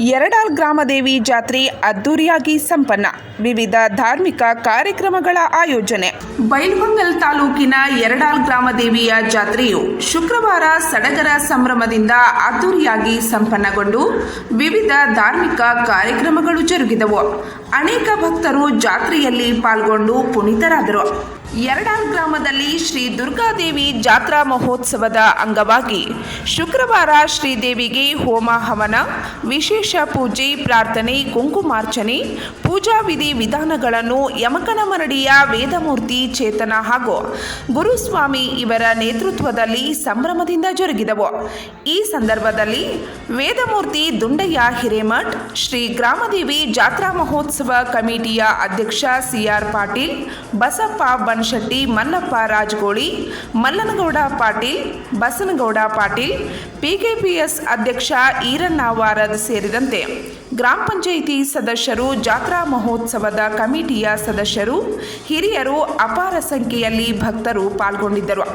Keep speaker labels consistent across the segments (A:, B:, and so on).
A: Eradal ಗ್ರಾಮದೇವಿ ಜಾತ್ರೆ ಅದ್ದೂರಿಯಾಗಿ ಸಂಪನ್ನ. ವಿವಿಧ ಧಾರ್ಮಿಕ ಕಾರ್ಯಕ್ರಮಗಳ ಆಯೋಜನೆ. ಬೈಲ್ಹೊಂಗಲ್ ತಾಲೂಕಿನ ಎರಡಾಲ್ ಗ್ರಾಮದೇವಿಯ ಜಾತ್ರೆಯು ಶುಕ್ರವಾರ ಸಡಗರ ಸಂಭ್ರಮದಿಂದ ಅದ್ದೂರಿಯಾಗಿ ಸಂಪನ್ನಗೊಂಡು ವಿವಿಧ ಧಾರ್ಮಿಕ ಕಾರ್ಯಕ್ರಮಗಳು ಜರುಗಿದವು. ಅನೇಕ ಭಕ್ತರು ಜಾತ್ರೆಯಲ್ಲಿ ಪಾಲ್ಗೊಂಡು ಪುನೀತರಾದರು. ಎರಡಾಲ್ ಗ್ರಾಮದಲ್ಲಿ ಶ್ರೀ ದುರ್ಗಾದೇವಿ ಜಾತ್ರಾ ಮಹೋತ್ಸವದ ಅಂಗವಾಗಿ ಶುಕ್ರವಾರ ಶ್ರೀದೇವಿಗೆ ಹೋಮ ಹವನ, ವಿಶೇಷ ಪೂಜೆ, ಪ್ರಾರ್ಥನೆ, ಕುಂಕುಮಾರ್ಚನೆ, ಪೂಜಾ ವಿಧಿ ವಿಧಾನಗಳನ್ನು ಯಮಕನಮರಡಿಯ ವೇದಮೂರ್ತಿ ಚೇತನ ಹಾಗೂ ಗುರುಸ್ವಾಮಿ ಇವರ ನೇತೃತ್ವದಲ್ಲಿ ಸಂಭ್ರಮದಿಂದ ಜರುಗಿದವು. ಈ ಸಂದರ್ಭದಲ್ಲಿ ವೇದಮೂರ್ತಿ ದುಂಡಯ್ಯ ಹಿರೇಮಠ್, ಶ್ರೀ ಗ್ರಾಮದೇವಿ ಜಾತ್ರಾ ಮಹೋತ್ಸವ ಕಮಿಟಿಯ ಅಧ್ಯಕ್ಷ ಸಿಆರ್ ಪಾಟೀಲ್, ಬಸಪ್ಪ ಬನ್ಶೆಟ್ಟಿ ಮಲ್ಲಪ್ಪ ರಾಜಗೋಳಿ, ಮಲ್ಲನಗೌಡ ಪಾಟೀಲ್, ಬಸನಗೌಡ ಪಾಟೀಲ್, ಪಿಕೆಪಿಎಸ್ ಅಧ್ಯಕ್ಷ ಈರಣ್ಣ ವಾರದ್ ಸೇರಿದಂತೆ ಗ್ರಾಮ ಪಂಚಾಯಿತಿ ಸದಸ್ಯರು ಜಾತ್ರಾ ಮಹೋತ್ಸವದ ಕಮಿಟಿಯ ಸದಸ್ಯರು, ಹಿರಿಯರು ಅಪಾರ ಸಂಖ್ಯೆಯಲ್ಲಿ ಭಕ್ತರು ಪಾಲ್ಗೊಂಡಿದ್ದರು.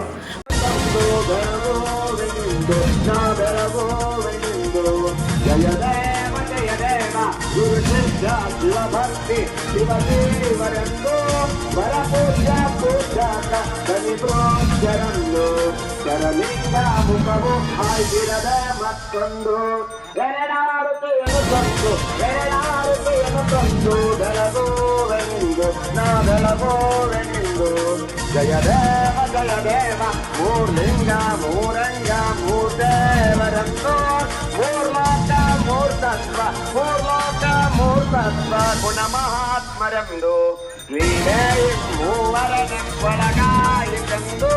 B: ದೇವ ಗುರು ಶಿಷ್ಯ ಶಿವಭಕ್ತಿ ಶಿವದೇವರೆಂದು ವರ ಪೂಜ ಪೂಜಾಕ ಬಲಿ ಪ್ರೋಕ್ಷರಂದು ಶರಲಿಂಗ ಮುಖವು ಹಾಯ್ದಿರದ ಮತ್ತೊಂದು ಎರಡಾರುತೆಯನ್ನು ತಂದು ಎರಡಾರುತೆಯನ್ನು ತಂದು ಬೆಳಗೋವೆಂದು ನಾ ಬೆಳಗೋವೆಂದು ಜಯ దేవ మూర్లింగ మూరంగ మూర్దేవరంతో మూర్లోక మూర్తత్వ మూర్లోక మూర్తత్వ గుణమహాత్మరందు మూవరణం కొడగాయికందు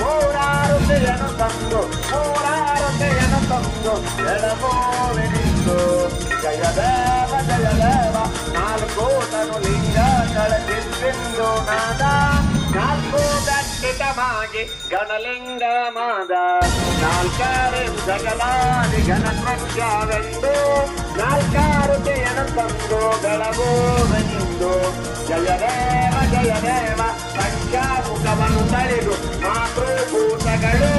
B: మూడారు తియను తందు మూడారు తియను తందు ఎడమో వినిందు. జయ దేవ జయ దేవ నాలుగోటను లింగ ದಟ್ಟಿತವಾಗಿ ಗಣಲಿಂಗ ಮಾದ ನಾಲ್ಕಾರು ಜಗಲಾದಿ ಗಣಪ್ರಜ್ಞವೆಂದು ನಾಲ್ಕಾರುತೆಯನ್ನು ತಂದು ಬೆಳಗೋವೆನಿಂದು ಜಯ ದೇವ ಜಯ ದೇವ ಪಂಚಾಮುಖವನ್ನು ತಳೆದು ಮಾತೃಭೂತಗಳು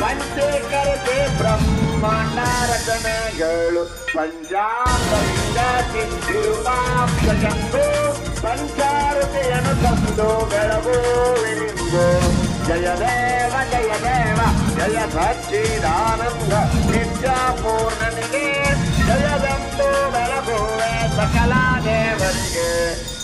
B: ಪಂಚೇಕರತೆ ಬ್ರಹ್ಮಾಂಡ ರಚನೆಗಳು ಪಂಚಾಂಗಲಿಂಗಾತಿ ತಿರುಪಾಕ್ಷಂದು ಪಂಚಾರುತೆಯನ್ನು ತಂದು ಬೆಳಗುವೆನಿಂದು ಜಯ ದೇವ ಜಯ ದೇವ ಜಯ ಸಚ್ಚಿದಾನಂದ ನಿತ್ಯ ಪೂರ್ಣನಿಗೆ ಜಯದಂದು ಬೆಳಗುವೆ ಸಕಲ ದೇವರಿಗೆ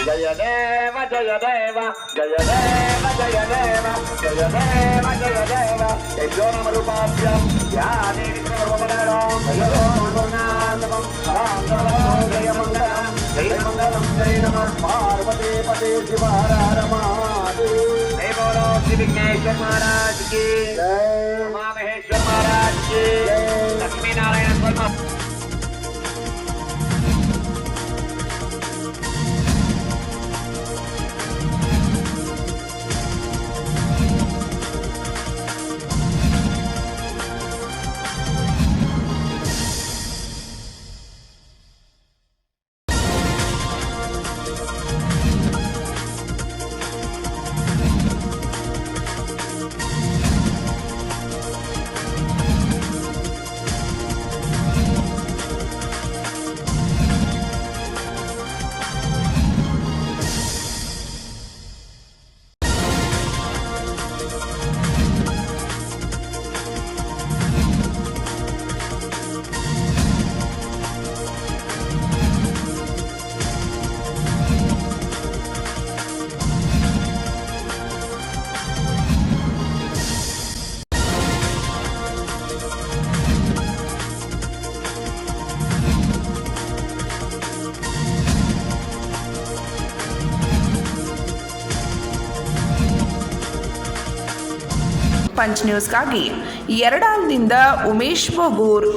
B: ಜಯ ದೇವ ಜಯ ದೇವ ಜಯ ದೇವ ಜಯ ದೇವ ಜಯ ದೇವ ಜಯ ದೇವ ಯಶೋ ನಮ ರೂಪಾಭ್ಯಂ ಯಾ ದೇವಿ ಸರ್ವಮಂಗಳಂ ಜಯೋರ್ಗುಣಾತ್ಮಕಂ ಜಯ ಮಂಗಲಂ ಜಯ ಮಂಗಲಂ ಜಯ ನಮಃ ಪಾರ್ವತಿ ಪತಿ ಶಿವ श्री विघ्नेश्वर महाराज की। उमा महाराज की। लक्ष्मी नारायण
A: ಪಂಚ್ ನ್ಯೂಸ್ಗಾಗಿ ಎರಡಾಲ್ದಿಂದ ಉಮೇಶ್ ಬೊಗೂರ್